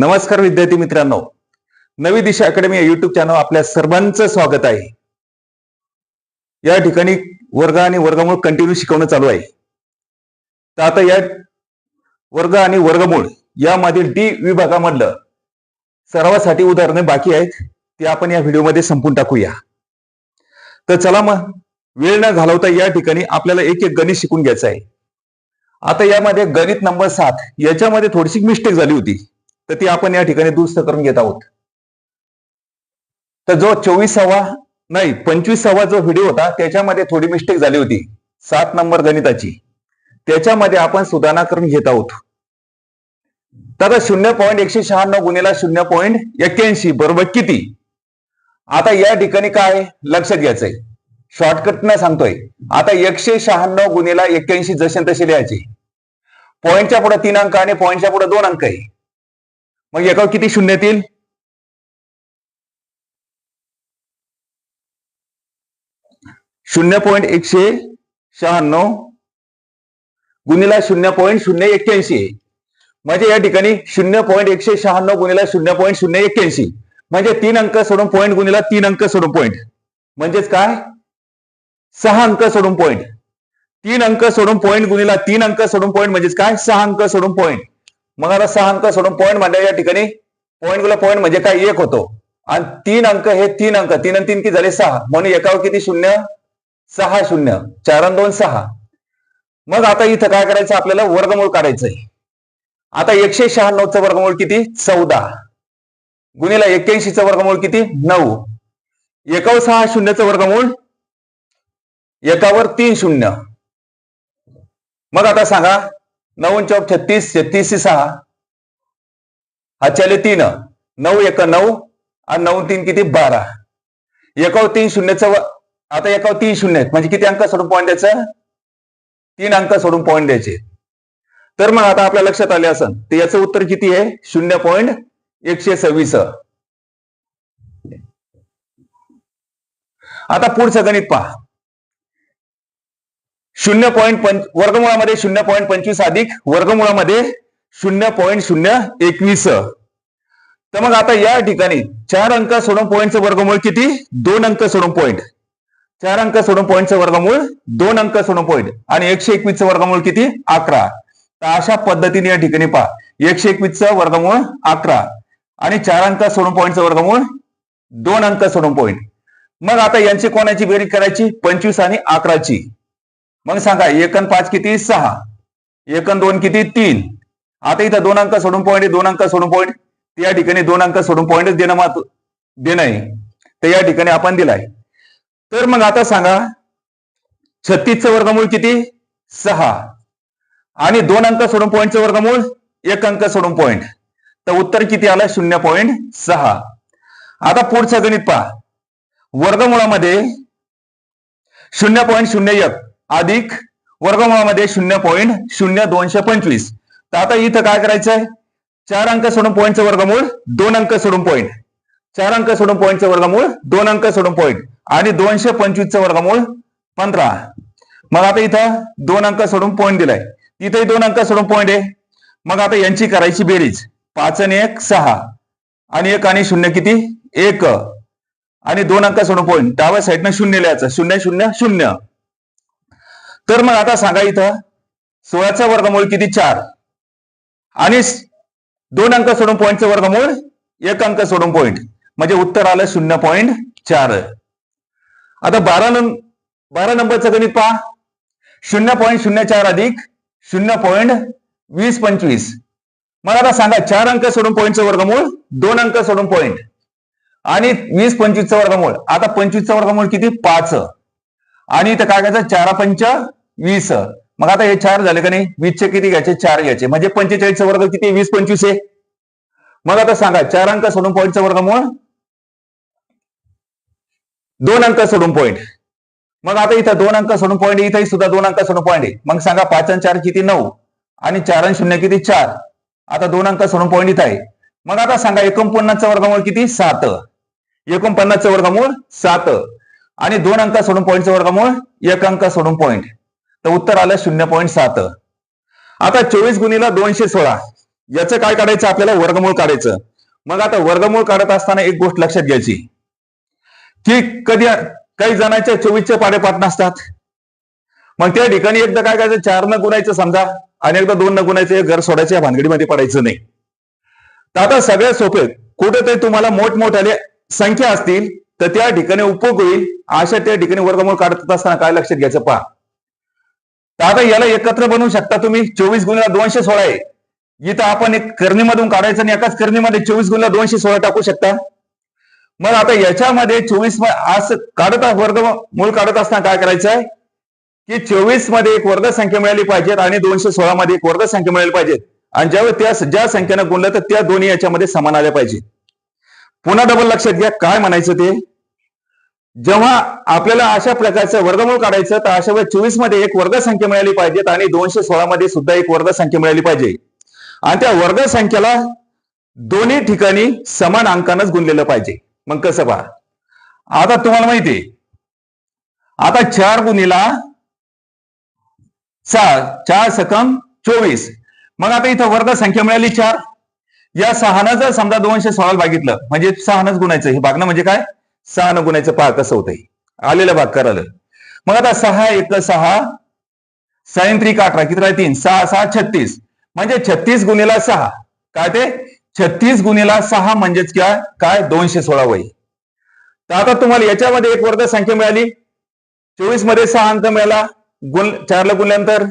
नमस्कार विद्यार्थी मित्रांनो. नवी दिशा अकॅडमी या युट्यूब चॅनल आपल्या सर्वांचं स्वागत आहे. या ठिकाणी वर्ग आणि वर्गमूळ कंटिन्यू शिकवणं चालू आहे. तर आता या वर्ग आणि वर्गमूळ यामधील डी विभागामधलं सरावासाठी उदाहरणे बाकी आहेत. ते आपण या व्हिडिओमध्ये संपून टाकूया. तर चला मग वेळ न घालवता या ठिकाणी आपल्याला एक एक गणित शिकून घ्यायचं आहे. आता यामध्ये गणित नंबर सात याच्यामध्ये थोडीशी मिस्टेक झाली होती. तर ती आपण या ठिकाणी दुरुस्त करून घेत आहोत. तर जो चोवीसावा नाही पंचवीसावा जो व्हिडिओ होता त्याच्यामध्ये थोडी मिस्टेक झाली होती. सात नंबर गणिताची. त्याच्यामध्ये आपण सुधारणा करून घेत आहोत. तर शून्य पॉईंट एकशे शहाण्णव गुणेला शून्य पॉईंट एक्क्याऐंशी बरोबर किती? आता या ठिकाणी काय लक्षात घ्यायचंय. शॉर्टकट न सांगतोय. आता एकशे शहाण्णव गुणेला एक्क्याऐंशी जसे तसे लिहायचे. पॉईंटच्या पुढे तीन अंक आणि पॉईंटच्या पुढे दोन अंक आहे मग एकावर किती शून्य येतील? शून्य पॉईंट एकशे शहाण्णव गुणिला शून्य पॉईंट शून्य एक्क्याऐंशी. आहे म्हणजे या ठिकाणी शून्य पॉईंट एकशे शहाण्णव गुणिला शून्य पॉईंट शून्य एक्क्याऐंशी. म्हणजे तीन अंक सोडून पॉईंट गुन्हेला तीन अंक सोडून पॉईंट. म्हणजेच काय? सहा अंक सोडून पॉईंट. तीन अंक सोडून पॉईंट गुणिला तीन अंक सोडून पॉईंट म्हणजेच काय? सहा अंक सोडून पॉईंट. मग आता सहा अंक सोडून पॉईंट म्हणजे या ठिकाणी. पॉईंट गुला पॉईंट म्हणजे काय? एक होतो. आणि तीन अंक हे तीन अंक. तीन आणि तीन किती झाले सहा? म्हणून एकावर किती? शून्य. सहा शून्य. चार आणि दोन सहा. मग आता इथं काय करायचं? आपल्याला वर्गमूळ काढायचंय. आता एकशे शहाण्णवचं वर्गमूळ किती? चौदा. गुणीला एक्क्याऐंशीचं वर्गमूळ किती? नऊ. एकावर सहा शून्यचं वर्गमूळ? एकावर तीन शून्य. मग आता सांगा नऊ चौक छत्तीस छत्तीस सहा हा चाले तीन नऊ एक नऊ आणि नऊ तीन किती बारा एकावर तीन शून्यचं आता एकावर तीन शून्य म्हणजे किती अंक सोडून पॉईंट द्यायचं तीन अंक सोडून पॉईंट द्यायचे तर मग आता आपल्या लक्षात आले असेल तर याचं उत्तर किती आहे शून्य पॉईंट एकशे सव्वीस आता पुढचं गणित पहा शून्य पॉईंट पंच वर्गमुळामध्ये शून्य पॉईंट पंचवीस अधिक वर्गमुळामध्ये शून्य पॉईंट शून्य एकवीस. तर मग आता या ठिकाणी चार अंक सोडून पॉईंटचं वर्गमूळ किती? दोन अंक सोडून पॉईंट चार अंक सोडून पॉईंटचं वर्गमूळ दोन अंक सोडून पॉईंट आणि एकशे एकवीसचं वर्गमूळ किती? अकरा. तर अशा पद्धतीने या ठिकाणी पहा. एकशे एकवीसचं वर्गमूळ अकरा. आणि चार अंक सोडून पॉईंटचं वर्गमूळ दोन अंक सोडून पॉईंट मग आता यांची कोणाची बेरीज करायची? पंचवीस आणि अकराची. मग सांगा एकन पाच किती? सहा. एकन दोन किती? तीन. आता इथं दोन अंक सोडून पॉईंट दोन अंक सोडून पॉईंट या ठिकाणी दोन अंक सोडून पॉईंटच देणं मात देणं आहे. तर या ठिकाणी आपण दिलाय. तर मग आता सांगा छत्तीसचं वर्गमूळ किती? सहा. आणि दोन अंक सोडून पॉईंटचं वर्गमूळ एक अंक सोडून पॉईंट तर उत्तर किती आलं? शून्य पॉईंट सहा. आता पुढचं गणित पहा. वर्गमुळामध्ये शून्य पॉईंट शून्य एक. अधिक वर्गमुळामध्ये शून्य पॉईंट शून्य दोनशे पंचवीस. तर आता इथं काय करायचंय? चार अंक सोडून पॉईंटचं वर्गमूळ दोन अंक सोडून पॉईंट चार अंक सोडून पॉईंटचं वर्गमूळ दोन अंक सोडून पॉईंट आणि दोनशे पंचवीसचं वर्गमूळ पंधरा. मग आता इथं दोन अंक सोडून पॉईंट दिलाय. तिथेही दोन अंक सोडून पॉईंट आहे. मग आता यांची करायची बेरीज. पाच आणि एक सहा. आणि एक आणि शून्य किती? एक. आणि दोन अंक सोडून पॉईंट डाव्या साईडनं शून्य लिहायचं. शून्य शून्य शून्य. तर मग आता सांगा इथं सोळाचा वर्गमूळ किती? चार. आणि दोन अंक सोडून पॉईंटचं वर्गमूळ एक अंक सोडून पॉईंट म्हणजे उत्तर आलं शून्य पॉईंट चार. आता बारा नं बारा नंबरचं गणित पहा. शून्य पॉईंट शून्य चार अधिक शून्य पॉईंट वीस पंचवीस. मला आता सांगा चार अंक सोडून पॉईंटचं वर्गमूळ दोन अंक सोडून पॉईंट आणि वीस पंचवीसचं वर्गमूळ. आता पंचवीसचं वर्गमूळ किती? पाच. आणि इथं काय करायचं? चारा पंच वीस. मग आता हे चार झाले का नाही? वीसचे किती घ्यायचे? चार घ्यायचे. म्हणजे पंचेचाळीसचा वर्ग किती? वीस पंचवीस आहे. मग आता सांगा चार अंक सोडून पॉईंटचं वर्गमूळ दोन अंक सोडून पॉईंट मग आता इथं दोन अंक सोडून पॉईंट इथंही सुद्धा दोन अंक सोडून पॉईंट आहे. मग सांगा पाच आणि चार किती? नऊ. आणि चार आणि शून्य किती? चार. आता दोन अंक सोडून पॉईंट इथं आहे. मग आता सांगा एकोणपन्नासचा वर्गमूळ किती? सात. एकोणपन्नासचा वर्गमूळ सात. आणि दोन अंक सोडून पॉईंटचा वर्गमूळ एक अंक सोडून पॉईंट तर उत्तर आलं शून्य पॉईंट सात. आता चोवीस गुणीला दोनशे सोळा. याचं काय काढायचं? आपल्याला वर्गमूळ काढायचं. मग आता वर्गमूळ काढत असताना एक गोष्ट लक्षात घ्यायची. की कधी काही जणांच्या चोवीसचे पाडे पाठ नसतात. मग त्या ठिकाणी एकदा काय करायचं? चार न गुणायचं समजा. आणि एकदा दोन न गुणायचं घर सोडायचे या भानगडीमध्ये पडायचं नाही. तर आता सगळ्यात सोपे कुठेतरी तुम्हाला मोठमोठ्याले संख्या असतील तर त्या ठिकाणी उपयोग होईल. अशा त्या ठिकाणी वर्गमूळ काढत असताना काय लक्षात घ्यायचं? पहा. तर आता याला एकत्र बनवू शकता तुम्ही. चोवीस गुणिला दोनशे सोळा आहे. इथं आपण एक करणीमधून काढायचं आणि एकाच करणीमध्ये चोवीस गुणला दोनशे सोळा टाकू शकता. मग आता याच्यामध्ये चोवीस असं काढत वर्ग मूळ काढत असताना काय करायचं आहे? की चोवीसमध्ये एक वर्ग संख्या मिळाली पाहिजेत आणि दोनशे सोळा मध्ये एक वर्ग संख्या मिळाली पाहिजेत. आणि ज्यावेळी त्या ज्या संख्येनं गुणलं तर त्या दोन्ही याच्यामध्ये समान आल्या पाहिजे पुन्हा डबल लक्षात घ्या. काय म्हणायचं ते? जेव्हा आपल्याला अशा प्रकारचं वर्गमूळ काढायचं तर अशा वेळेस चोवीसमध्ये एक वर्ग संख्या मिळाली पाहिजेत आणि दोनशे सोळा मध्ये सुद्धा एक वर्ग संख्या मिळाली पाहिजे. आणि त्या वर्ग संख्येला दोन्ही ठिकाणी समान अंकानच गुणलेलं पाहिजे. मग कसं पहा? आता तुम्हाला माहिती आता चार गुणीला सहा चार सकम चोवीस. मग आता इथं वर्ग संख्या मिळाली चार. या सहानं जर समजा दोनशे सोळा भागितलं म्हणजे सहानच गुणायचं. हे भागणं म्हणजे काय? सहा न गुण्याचं पहा कसं होतंय? आलेलं भाग करायला. मग आता सहा एक सहा सायंत्रिक अठरा किती राहतील तीन सहा सहा छत्तीस. म्हणजे छत्तीस गुन्हेला सहा. काय ते? छत्तीस गुन्हेला सहा म्हणजेच काय? काय? दोनशे सोळा वय. तर आता तुम्हाला याच्यामध्ये एक वर्ग संख्या मिळाली. चोवीसमध्ये सहा अंक मिळाला. गुण चारला गुणल्यानंतर.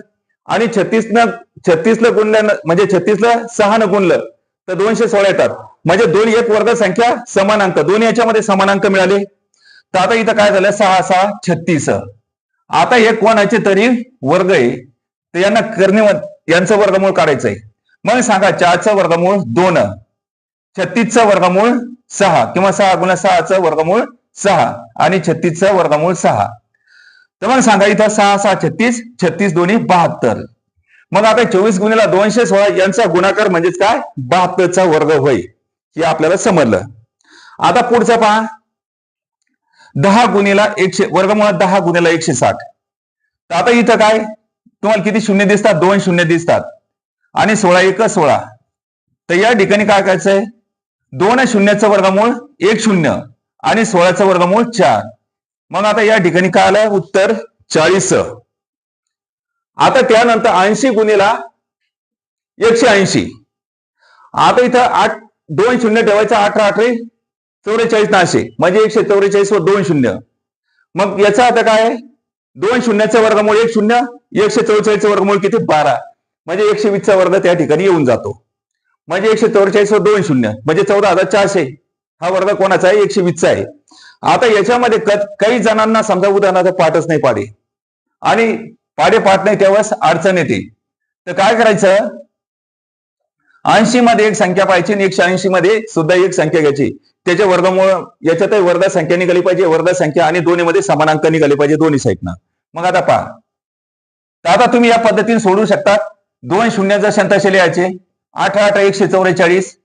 आणि छत्तीस न छत्तीसला गुणल्यानं म्हणजे छत्तीसला सहा न गुणलं. तर दोनशे सोळा येतात. म्हणजे दोन एक वर्ग संख्या समान अंक दोन याच्यामध्ये समान अंक मिळाले. तर आता इथं काय झालं? सहा सहा छत्तीस. आता हे कोणाचे तरी वर्ग आहे. तर यांना करणे यांचं वर्गमूळ काढायचं आहे मग सांगा चारचं वर्गमूळ दोन. छत्तीसचं वर्गमूळ सहा. किंवा सहा गुणा सहाचं वर्गमूळ सहा. आणि छत्तीसचं वर्गमूळ सहा. तर मग सांगा इथं सहा सहा छत्तीस. छत्तीस दोन्ही बहात्तर. मग आता चोवीस गुणिला दोनशे सोळा यांचा गुणाकार म्हणजेच काय? बहात्तरचा वर्ग होय. हे आपल्याला समजलं. आता पुढचं पहा. दहा गुणिला एकशे वर्गमुळात दहा गुणिला एकशे साठ. तर आता इथं काय? तुम्हाला किती शून्य दिसतात? दोन शून्य दिसतात. आणि सोळा एक सोळा. तर या ठिकाणी काय करायचंय? दोन शून्याचं वर्गमूळ एक शून्य आणि सोळाचं वर्गमूळ चार. मग आता या ठिकाणी काय आलं उत्तर चाळीस. आता त्यानंतर ऐंशी गुणिला एकशे ऐंशी. आता इथं आठ दोन शून्य ठेवायचं अठरा अठरे चौवेचाळीस नाशे म्हणजे एकशे चौवेचाळीस व दोन शून्य. मग याचा आता काय? दोन शून्याचं वर्गमूळ एक शून्य एकशे चौवेचाळीसचं वर्गमूळ किती? बारा. म्हणजे एकशे वीसचा वर्ग त्या ठिकाणी येऊन जातो. म्हणजे एकशे चौवेचाळीस व दोन शून्य. म्हणजे चौदा हजार चारशे. हा वर्ग कोणाचा आहे? एकशे वीसचा आहे. आता याच्यामध्ये काही जणांना समजा उदाहरणार्थ पाठच नाही पाडे. आणि पाडे पाहत नाही तेव्हाच अडचण येते. तर काय करायचं? ऐंशी मध्ये एक संख्या पाहिजे आणि एकशे ऐंशी मध्ये सुद्धा एक संख्या घ्यायची. त्याच्या वर्गामुळे याच्यातही वर्धा संख्या निघाली पाहिजे वर्धा संख्या आणि दोन्ही मध्ये समानांक निघाले पाहिजे दोन्ही साईडनं मग आता पहा. तर आता तुम्ही या पद्धतीने सोडू शकता. दोन शून्याचा शंताशे लिहायचे आठ अठरा एकशे चौवेचाळीस.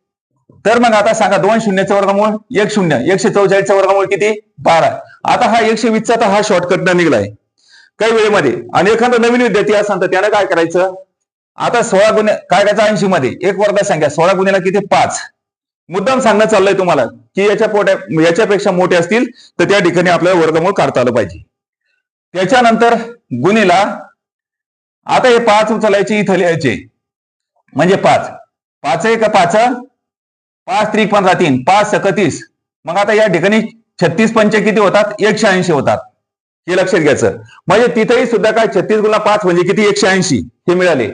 तर मग आता सांगा दोन शून्याचं वर्गमूळ एक शून्य एकशे चौवेचाळीसचा वर्गमूळ किती? बारा. आता हा एकशे वीसचा तर हा शॉर्टकट निघलाय. काही वेळेमध्ये. आणि एखादा नवीन विद्यार्थी असाल तर त्याला काय करायचं? आता सोळा गुन्हे काय करायचं? ऐंशी मध्ये एक वर्ग संख्या सोळा गुन्ह्याला किती? पाच. मुद्दाम सांगणं चाललंय तुम्हाला की याच्या पोट्या याच्यापेक्षा मोठे असतील तर त्या ठिकाणी आपल्याला वर्गमूळ काढता आलं पाहिजे. त्याच्यानंतर गुन्हेला आता हे पाच उचलायचे इथं लिहायचे. म्हणजे पाच. पाच एक पाच? पाच त्रिक पंधरा तीन. पाच सकतीस मग आता या ठिकाणी छत्तीस पंच किती होतात? एकशे ऐंशी होतात. हे लक्षात घ्यायचं. म्हणजे तिथेही सुद्धा काय? छत्तीस गुणा पाच म्हणजे किती? एकशे ऐंशी. हे मिळाले.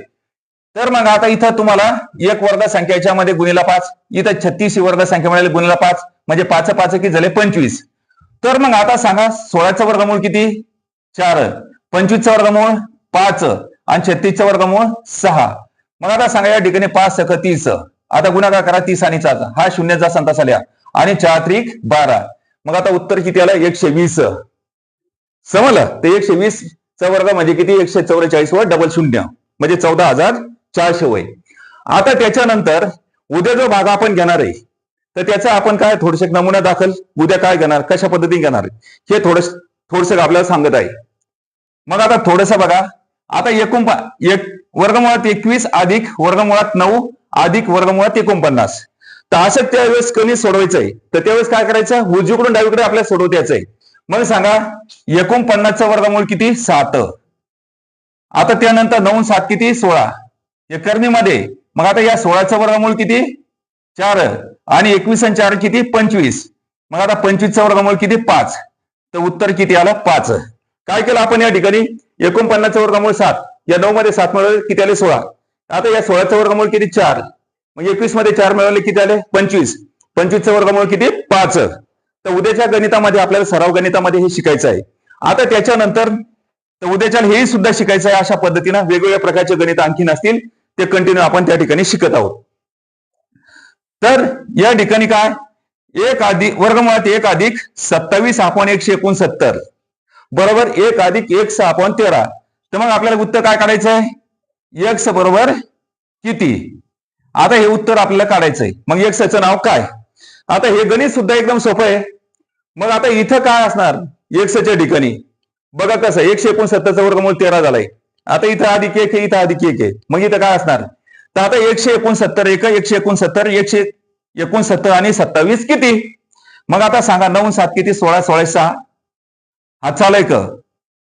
तर मग आता इथं तुम्हाला एक वर्ग संख्या याच्यामध्ये गुणिला पाच. इथं छत्तीस ही वर्ग संख्या मिळाली गुणिला पाच. म्हणजे पाच पाच किती झाले पंचवीस. तर मग आता सांगा सोळाचं वर्गमूळ किती? चार. पंचवीसचं वर्गमूळ पाच. आणि छत्तीसचं वर्गमूळ सहा. मग आता सांगा या ठिकाणी पाच सख तीस. आता गुणाकार करा तीस आणि चार. हा शून्याचा संतास आल्या. आणि चार त्रिक बारा. मग आता उत्तर किती आलं? एकशे वीस. समजलं? ते एकशे वीस चा वर्ग म्हणजे किती? एकशे चौवेचाळीस वर डबल शून्य. म्हणजे चौदा हजार चारशे वय. आता त्याच्यानंतर उद्या जो भाग आपण घेणार आहे तर त्याचा आपण काय थोडस नमुना दाखल? उद्या काय घेणार? कशा पद्धतीने घेणार हे थोडस थोडस आपल्याला सांगत आहे. मग आता थोडस बघा. आता एकूण एक वर्गमुळात एकवीस अधिक वर्गमुळात नऊ अधिक वर्गमुळात एकोणपन्नास. तर असं त्यावेळेस कमी सोडवायचं आहे तर त्यावेळेस काय करायचं? उजवीकडून डावीकडे आपल्याला सोडवता आहे मग सांगा एकोणपन्नासचा वर्गमूळ किती? सात. आता त्यानंतर नऊ सात किती? सोळा. या करणीमध्ये मग आता या सोळाचा वर्गमूळ किती? चार. आणि एकवीस आणि चार किती? पंचवीस. मग आता पंचवीसचा वर्गमूळ किती? पाच. तर उत्तर किती आलं? पाच. काय केलं आपण या ठिकाणी? एकोणपन्नासचा वर्गमूळ सात. या नऊ मध्ये सात मिळवले किती आले? सोळा. आता या सोळाचं वर्गमूळ किती? चार. मग एकवीसमध्ये चार मिळवले किती आले? पंचवीस. पंचवीसचा वर्गमूळ किती? पाच. तर उद्याच्या गणितामध्ये आपल्याला सराव गणितामध्ये हे शिकायचं आहे. आता त्याच्यानंतर तर उद्याच्या हेही सुद्धा शिकायचं आहे अशा पद्धतीनं वेगवेगळ्या प्रकारचे गणित आणखीन असतील ते कंटिन्यू आपण त्या ठिकाणी शिकत आहोत. तर या ठिकाणी काय? एक अधिक वर्गमुळात एक अधिक सत्तावीस आपण एकशे एकोणसत्तर. बरोबर एक अधिक एक सहा आपण तेरा. तर मग आपल्याला उत्तर काय काढायचं आहे? एक्स बरोबर किती? आता हे उत्तर आपल्याला काढायचंय मग एक्सचं नाव काय? आता हे गणित सुद्धा एकदम सोपं आहे. मग आता इथं काय असणार? एकशेच्या ठिकाणी. बघा कसं एकशे एकोणसत्तरचा वर्गमूळ तेरा झालाय. आता इथं अधिक एक आहे इथं अधिक एक आहे. मग इथं काय असणार? तर आता एकशे एकोणसत्तर एक एकशे एकोणसत्तर एकशे एकोणसत्तर आणि सत्तावीस किती? मग आता सांगा नऊ सात किती? सोळा सोळा सहा. हा चालाय का.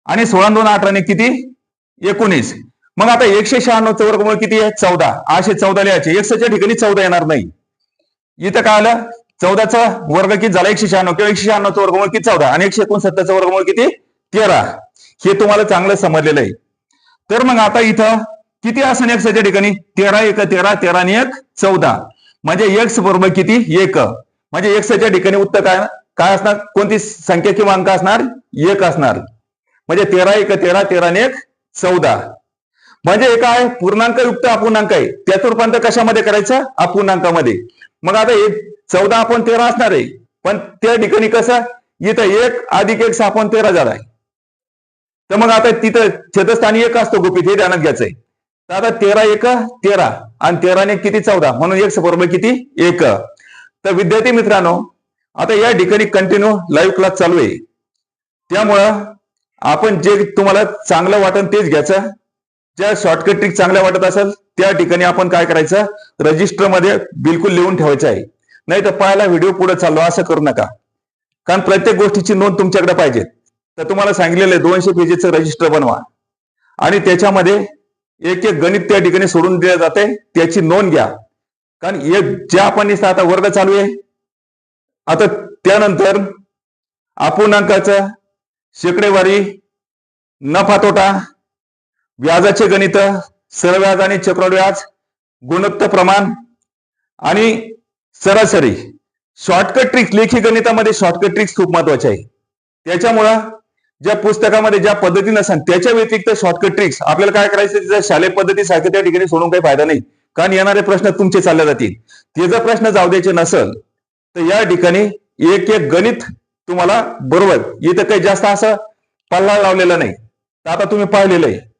आणि सोळा दोन अठराने किती? एकोणीस. मग आता एकशे शहाण्णवचं वर्गमूळ किती आहे? चौदा. आठशे चौदा लिहायचे. एकशेच्या ठिकाणी चौदा येणार नाही. इथं काय आलं? चौदाचा वर्ग किती झाला? एकशे शहाण्णव. किंवा एकशे शहाण्णवचा वर्गमूळ किती? चौदा. आणि एकशे एकोणसत्तरचा वर्गमूळ किती? तेरा. हे तुम्हाला चांगलं समजलेलं आहे. तर मग आता इथं किती असण एक्स याच्या ठिकाणी? तेरा एक तेरा तेरा आणि एक चौदा. म्हणजे एक्स बरोबर किती? एक. म्हणजे एक्सच्या ठिकाणी उत्तर काय? काय असणार? कोणती संख्या किंवा अंक असणार? एक असणार. म्हणजे तेरा एक तेरा तेरा आणि एक चौदा. म्हणजे काय? पूर्णांक युक्त अपूर्णांक आहे. त्याचं रूपांतर कशामध्ये करायचं? अपूर्णांकामध्ये. मग आता एक चौदा आपण तेरा असणार आहे. पण त्या ठिकाणी कसं? इथं एक अधिक एक आपण तेरा झालाय. तर मग आता तिथं छेदस्थानी एक असतो गुपित हे ध्यानात घ्यायचंय. तर आता तेरा एक तेरा. आणि तेराने किती? चौदा. म्हणून एक बरोबर किती? एक. तर विद्यार्थी मित्रांनो आता या ठिकाणी कंटिन्यू लाईव्ह क्लास चालू आहे. त्यामुळं आपण जे तुम्हाला चांगलं वाटेल तेच घ्यायचं. ज्या शॉर्टकट ट्रिक चांगल्या वाटत असेल त्या ठिकाणी आपण काय करायचं? रजिस्टरमध्ये बिलकुल लिहून ठेवायचं आहे. नाही तर पाहायला व्हिडिओ पुढे चाललो असं करू नका. कारण प्रत्येक गोष्टीची नोंद तुमच्याकडे पाहिजे. तर तुम्हाला सांगितलेलं आहे दोनशे पेजेचं रजिस्टर बनवा. आणि त्याच्यामध्ये एक एक गणित त्या ठिकाणी सोडून दिलं जाते. त्याची नोंद घ्या. कारण एक जे आपण आता वर्ग चालू आहे आता त्यानंतर अपूर्णांकाचं शेकडेवारी नफा तोटा व्याजाचे गणित सरव्याज आणि चक्रव्याज गुणोत्तर प्रमाण आणि सरासरी. शॉर्टकट ट्रिक्स लेखी गणितामध्ये शॉर्टकट ट्रिक्स खूप महत्त्वाचे आहे. त्याच्यामुळं ज्या पुस्तकामध्ये ज्या पद्धतीनं सांग त्याच्या व्यतिरिक्त शॉर्टकट ट्रिक्स आपल्याला काय करायचं तिथं शालेय पद्धतीसारखं त्या ठिकाणी सोडून काही फायदा नाही. कारण येणारे प्रश्न तुमचे चालले जातील. ते जर प्रश्न जाऊ द्यायचे नसेल तर या ठिकाणी एक एक गणित तुम्हाला बरोबर. इथं काही जास्त असं पल्ला लावलेला नाही. तर आता तुम्ही पाहिलेलं आहे.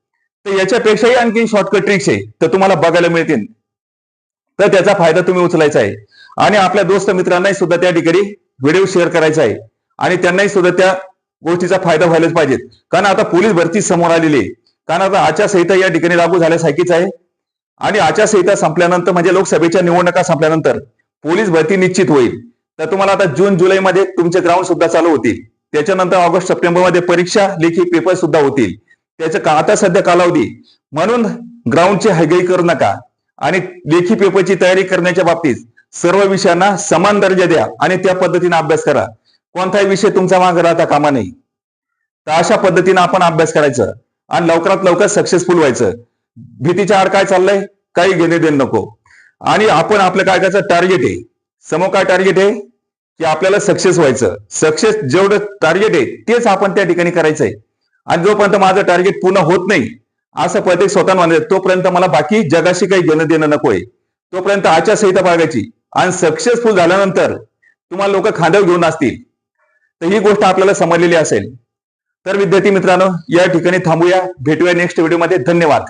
तर याच्यापेक्षाही आणखी शॉर्टकट ट्रिक्स आहे. तर तुम्हाला बघायला मिळतील. तर त्याचा फायदा तुम्ही उचलायचा आहे. आणि आपल्या दोस्त मित्रांनाही सुद्धा त्या ठिकाणी व्हिडिओ शेअर करायचा आहे. आणि त्यांनाही सुद्धा त्या गोष्टीचा फायदा व्हायलाच पाहिजे कारण आता पोलीस भरती समोर आलेली आहे. कारण आता आचारसंहिता या ठिकाणी लागू झाल्यासारखीच आहे. आणि आचारसंहिता संपल्यानंतर म्हणजे लोकसभेच्या निवडणुका संपल्यानंतर पोलीस भरती निश्चित होईल. तर तुम्हाला आता जून जुलैमध्ये तुमचे ग्राउंड सुद्धा चालू होतील. त्याच्यानंतर ऑगस्ट सप्टेंबरमध्ये परीक्षा लेखी पेपर सुद्धा होतील. त्याचं का आता सध्या कालावधी. म्हणून ग्राउंडची हयगई करू नका. आणि लेखी पेपरची तयारी करण्याच्या बाबतीत सर्व विषयांना समान दर्जा द्या आणि त्या पद्धतीने अभ्यास करा. कोणताही विषय तुमचा मागे राहता कामा नाही तर अशा पद्धतीने आपण अभ्यास करायचं आणि लवकरात लवकर सक्सेसफुल व्हायचं. भीतीच्या आड काय चाललंय काही घेणे देणं नको. आणि आपण आपलं काय करायचं टार्गेट आहे. समोर काय टार्गेट आहे? की आपल्याला सक्सेस व्हायचं. सक्सेस जेवढं टार्गेट आहे तेच आपण त्या ठिकाणी करायचंय. आणि जोपर्यंत माझं टार्गेट पूर्ण होत नाही असं प्रत्येक स्वतः मानत तोपर्यंत मला बाकी जगाशी काही घेणं देणं नकोय तोपर्यंत आचारसंहिता बाळगायची. आणि सक्सेसफुल झाल्यानंतर तुम्हाला लोक खांद्यावर घेऊन असतील तर ही गोष्ट आपल्याला समजलेली असेल. तर विद्यार्थी मित्रांनो या ठिकाणी थांबूया. भेटूया नेक्स्ट व्हिडिओमध्ये धन्यवाद.